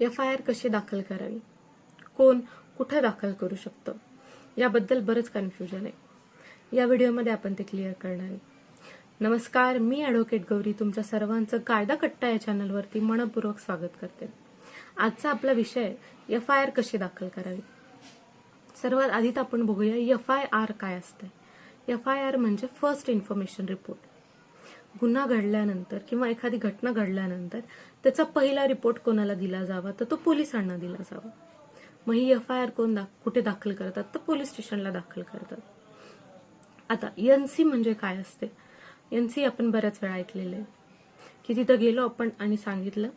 F I R कशी दाखल करावी? कोण कुठं दाखल करू शकतं? याबद्दल बरंच कन्फ्युजन आहे. या व्हिडिओमध्ये आपण ते क्लिअर करणार आहे. नमस्कार मी ॲडव्होकेट गौरी. तुमच्या सर्वांचं कायदा कट्टा या चॅनलवरती मनपूर्वक स्वागत करते. आजचा आपला विषय एफ आय आर कशी दाखल करावी? सर्वात आधी तर आपण बघूया एफ आय आर काय असतं एफ आय आर म्हणजे फर्स्ट इन्फॉर्मेशन रिपोर्ट गुन्हा घडल्यानंतर किंवा एखादी घटना घडल्यानंतर त्याचा पहिला रिपोर्ट कोणाला दिला जावा? तर तो पोलिसांना दिला जावा. मग ही एफ आय आर कोण दा कुठे दाखल करतात? तर पोलीस स्टेशनला दाखल करतात. आता एनसी म्हणजे काय असते? एनसी आपण बऱ्याच वेळा ऐकलेलं आहे. की तिथं गेलो आपण आणि सांगितलं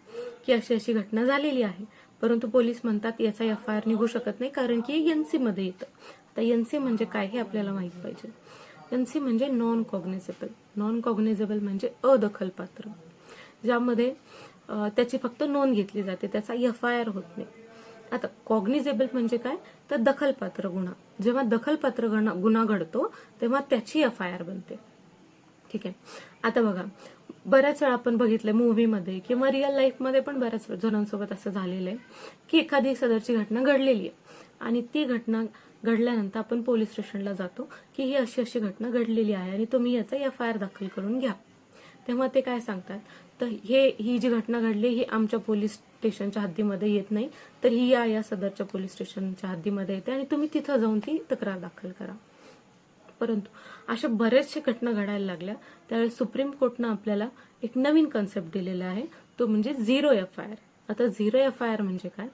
की अशी अशी घटना झालेली आहे. परंतु पोलीस म्हणतात याचा एफ आय आर निघू शकत नाही कारण की एनसी मध्ये येतं. आता एनसी म्हणजे काय हे आपल्याला माहीत पाहिजे. एनसी म्हणजे नॉन कॉग्नेसेबल. नॉन कॉग्नेझेबल म्हणजे अदखलपात्र ज्यामध्ये त्याची फक्त नोंद घेतली जाते त्याचा एफ आय आर होत नाही. आता कॉग्निझेबल म्हणजे काय? तर दखलपात्र गुन्हा. जेव्हा दखलपात्र गुन्हा गुन्हा घडतो तेव्हा त्याची एफ आय आर बनते. ठीक आहे? आता बघा बऱ्याच वेळा आपण बघितलं मूवीमध्ये किंवा रिअल लाईफमध्ये पण बऱ्याच जणांसोबत असं झालेलं आहे की एखादी सदरची घटना घडलेली आहे. आणि ती घटना घडल्यानंतर आपण पोलीस स्टेशनला जातो की ही अशी अशी घटना घडलेली आहे आणि तुम्ही याचा एफ आय आर दाखल करून घ्या. तेव्हा ते काय सांगतात? तर हे ही जी घटना घडली ही आमच्या पोलीस स्टेशनच्या हद्दीमध्ये येत नाही तर ही या या सदरच्या पोलीस स्टेशनच्या हद्दीमध्ये येते आणि तुम्ही तिथं जाऊन ती तक्रार दाखल करा. परंतु अशा बऱ्याचशा घटना घडायला लागल्या. त्यावेळी सुप्रीम कोर्टनं आपल्याला एक नवीन कन्सेप्ट दिलेला आहे. तो म्हणजे झिरो एफ आय आर आता झिरो एफ आय आर म्हणजे काय?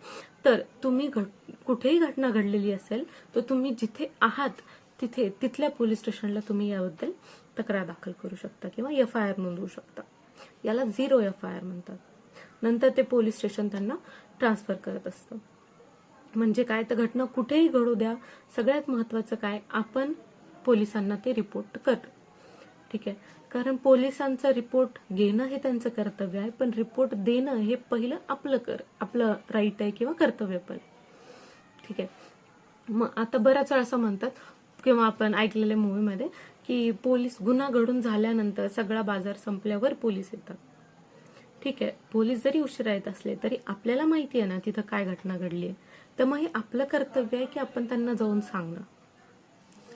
तर तुम्ही घट- कुठेही घटना घडलेली असेल तर तुम्ही जिथे आहात तिथे तिथल्या पोलीस स्टेशनला तुम्ही याबद्दल तक्रार दाखल करू शकता किंवा एफ आय आर नोंदवू शकता. याला झिरो एफ आय आर म्हणतात. नंतर ते पोलीस स्टेशन त्यांना ट्रान्सफर करत असतं. म्हणजे काय? तर घटना कुठेही घडू द्या सगळ्यात महत्वाचं काय? आपण पोलिसांना ते रिपोर्ट कर. ठीक आहे? कारण पोलिसांचा रिपोर्ट घेणं हे त्यांचं कर्तव्य आहे पण रिपोर्ट देणं हे पहिलं आपलं कर आपलं राईट आहे किंवा कर्तव्य पण. ठीक आहे. मग आता बऱ्याच वेळा असं म्हणतात किंवा आपण ऐकलेल्या मूवीमध्ये की पोलीस गुन्हा घडून झाल्यानंतर सगळा बाजार संपल्यावर पोलीस येतात. ठीक आहे. पोलीस जरी उशिरा येत असले तरी आपल्याला माहिती आहे ना तिथं काय घटना घडली आहे तर मग हे आपलं कर्तव्य आहे की आपण त्यांना जाऊन सांगणं.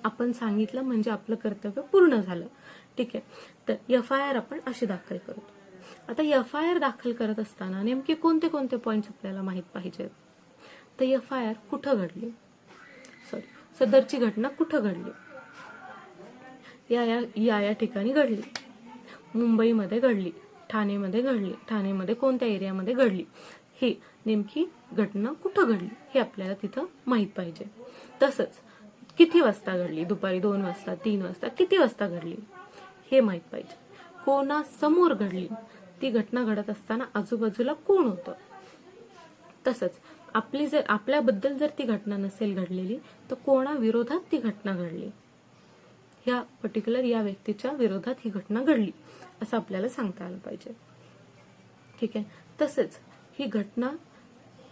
आपण सांगितलं म्हणजे आपलं कर्तव्य पूर्ण झालं. ठीक आहे? तर एफ आय आर आपण अशी दाखल करतो. आता एफ आय आर दाखल करत असताना नेमके कोणते कोणते पॉईंट्स आपल्याला माहीत पाहिजेत? तर एफ आय आर कुठं घडली? सॉरी सदरची घटना कुठं घडली? या या या या ठिकाणी घडली. मुंबईमध्ये घडली. ठाणेमध्ये घडली. ठाणेमध्ये कोणत्या एरियामध्ये घडली? ही नेमकी घटना कुठं घडली? हे आपल्याला तिथं माहीत पाहिजे. तसंच किती वाजता घडली? दुपारी दोन वाजता तीन वाजता किती वाजता घडली? हे माहीत पाहिजे. कोणासमोर घडली? ती घटना घडत असताना आजूबाजूला कोण होतं? तसंच आपली जर आपल्याबद्दल जर ती घटना नसेल घडलेली तर कोणा विरोधात ती घटना घडली? ह्या पर्टिक्युलर या व्यक्तीच्या विरोधात ही घटना घडली असं आपल्याला सांगता आलं पाहिजे. ठीक आहे? तसेच ही घटना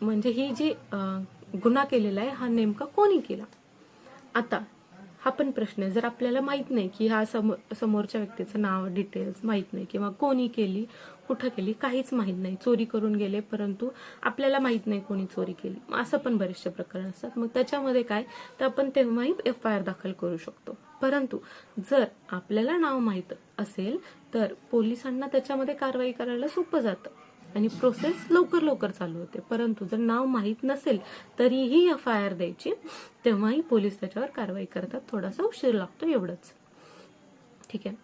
म्हणजे ही जी गुन्हा केलेला आहे हा नेमका कोणी केला? आता हा पण प्रश्न आहे. जर आपल्याला माहीत नाही की हा समोर समोरच्या व्यक्तीचं नाव डिटेल्स माहीत नाही किंवा कोणी केली कुठं केली काहीच माहीत नाही. चोरी करून गेले परंतु आपल्याला माहीत नाही कोणी चोरी केली. मग असं पण बरेचसे प्रकरण असतात. मग त्याच्यामध्ये काय? तर आपण तेव्हाही एफ आय आर दाखल करू शकतो. परंतु जर आपल्याला नाव माहीत असेल तर पोलिसांना त्याच्यामध्ये कारवाई करायला सोपं जातं. आणि प्रोसेस लवकर लवकर चालू होते. परंतु जर नाव माहीत नसेल तरीही एफ आय आर द्यायची. तेव्हाही पोलीस त्याच्यावर कारवाई करतात. थोडासा उशीर लागतो एवढंच. ठीक आहे?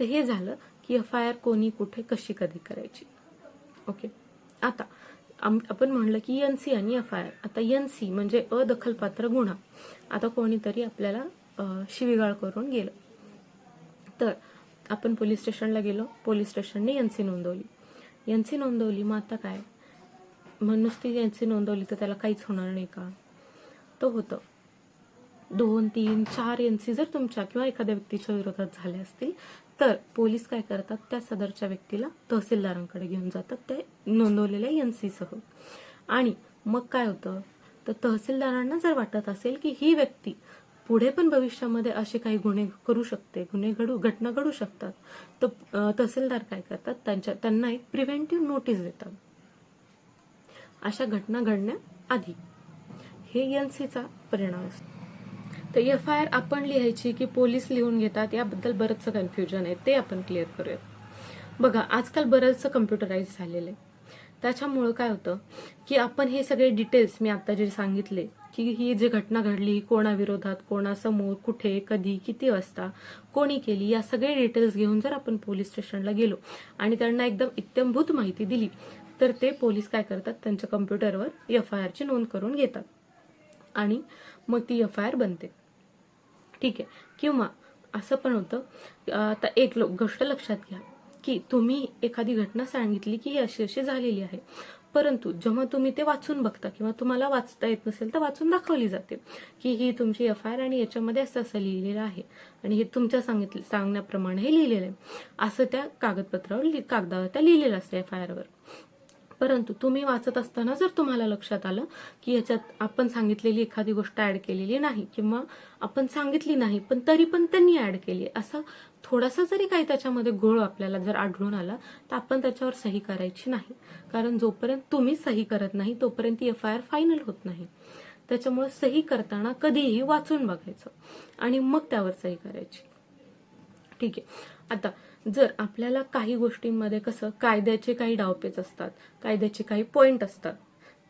तर हे झालं की एफ आय आर कोणी कुठे कशी कधी करायची? ओके आता आम- आपण म्हणलं की एन सी आणि एफ आय आर आता एन सी म्हणजे अदखलपात्र गुन्हा. आता कोणीतरी आपल्याला शिवीगाळ करून गेलं. तर आपण पोलीस स्टेशनला गेलो. पोलीस स्टेशनने एन सी नोंदवली. यांची नोंदवली मग आता काय? मग नुसती यांची नोंदवली तर त्याला काहीच होणार नाही का? तो होतं. दोन तीन चार एन सी जर तुमच्या किंवा एखाद्या व्यक्तीच्या विरोधात झाले असतील तर पोलीस काय करतात? त्या सदरच्या व्यक्तीला तहसीलदारांकडे घेऊन जातात ते नोंदवलेल्या एन आणि मग काय होतं? तर तहसीलदारांना जर वाटत असेल की ही व्यक्ती पुढे पण भविष्यामध्ये असे काही गुन्हे करू शकते गुन्हे घडू घटना घडू शकतात. तर तहसीलदार काय करतात? त्यांच्या त्यांना एक प्रिव्हेंटिव्ह नोटीस देतात. अशा घटना घडण्याआधी. हे एन सीचा परिणाम असतो. तर एफ आय आर आपण लिहायची की पोलीस लिहून घेतात याबद्दल बरंचसं कन्फ्युजन आहे. ते आपण क्लिअर करूयात. बघा आजकाल बरंचसं कम्प्युटराईज झालेलं आहे. त्याच्यामुळं काय होतं की आपण हे सगळे डिटेल्स मी आता जे सांगितले की ही जी घटना घडली कोणाविरोधात कोणासमोर कुठे कधी किती वाजता कोणी केली या सगळे डिटेल्स घेऊन जर आपण पोलीस स्टेशनला गेलो आणि त्यांना एकदम इत्यंभूत माहिती दिली तर ते पोलीस काय करतात? त्यांच्या कम्प्युटरवर एफ आय आरची नोंद करून घेतात. आणि मग ती एफ आय आर बनते. ठीक आहे. किंवा असं पण होतं आता एक गोष्ट लक्षात घ्या की तुम्ही एखादी घटना सांगितली की ही अशी अशी झालेली आहे. परंतु जेव्हा तुम्ही ते वाचून बघता किंवा तुम्हाला वाचता येत नसेल तर वाचून दाखवली जाते की ही तुमची एफ आय आर आणि याच्यामध्ये असं असं लिहिलेलं आहे. आणि हे तुमच्या सांगितलं सांगण्याप्रमाणे हे लिहिलेलं आहे. असं त्या कागदपत्रावर कागदावर त्या लिहिलेलं असतं एफ आय आरवर परंतु तुम्ही वाचत असताना जर तुम्हाला लक्षात आलं की याच्यात आपण सांगितलेली एखादी गोष्ट ऍड केलेली नाही किंवा आपण सांगितली नाही पण तरी पण त्यांनी ऍड केली असं थोडासा जरी काही त्याच्यामध्ये गोळ आपल्याला जर आढळून आला तर आपण त्याच्यावर सही करायची नाही. कारण जोपर्यंत तुम्ही सही करत नाही तोपर्यंत ती एफ आय आर फायनल होत नाही. त्याच्यामुळे सही करताना कधीही वाचून बघायचं आणि मग त्यावर सही करायची. ठीक आहे. आता जर आपल्याला काही गोष्टींमध्ये कसं कायद्याचे काही डावपेच असतात कायद्याचे काही पॉइंट असतात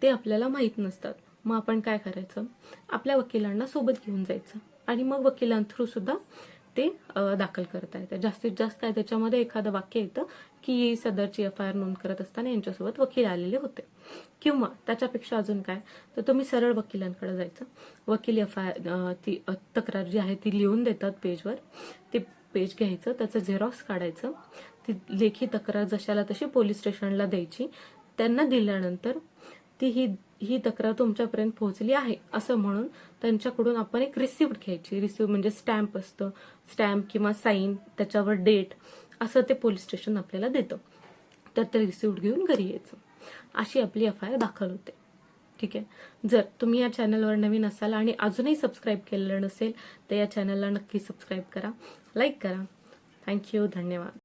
ते आपल्याला माहीत नसतात मग आपण काय करायचं? आपल्या वकिलांना सोबत घेऊन जायचं आणि मग वकिलां थ्रू सुद्धा ते दाखल करता येतं जास्तीत जास्त आहे त्याच्यामध्ये एखादं वाक्य येतं की सदरची एफ आय आर नोंद करत असताना यांच्यासोबत वकील आलेले होते. किंवा त्याच्यापेक्षा अजून काय? तर तुम्ही सरळ वकिलांकडे जायचं. वकील एफ आय ती तक्रार जी आहे ती लिहून देतात पेजवर. ते पेज घ्यायचं त्याचं झेरॉक्स काढायचं. ती लेखी तक्रार जशाला तशी पोलीस स्टेशनला द्यायची. त्यांना दिल्यानंतर ती ही ही तक्रार तुमच्यापर्यंत पोहोचली आहे असं म्हणून त्यांच्याकडून आपण एक रिसिप्ट घ्यायची. रिसिप्ट म्हणजे स्टॅम्प असतं. स्टॅम्प किंवा साईन त्याच्यावर डेट असं ते पोलीस स्टेशन आपल्याला देतं. तर ते रिसिप्ट घेऊन घरी यायचं. अशी आपली एफ आय आर दाखल होते. ठीक आहे? जर तुम्ही या चॅनलवर नवीन असाल आणि अजूनही सबस्क्राईब केलेलं नसेल तर या चॅनलला नक्की सबस्क्राईब करा लाईक करा. थँक्यू धन्यवाद.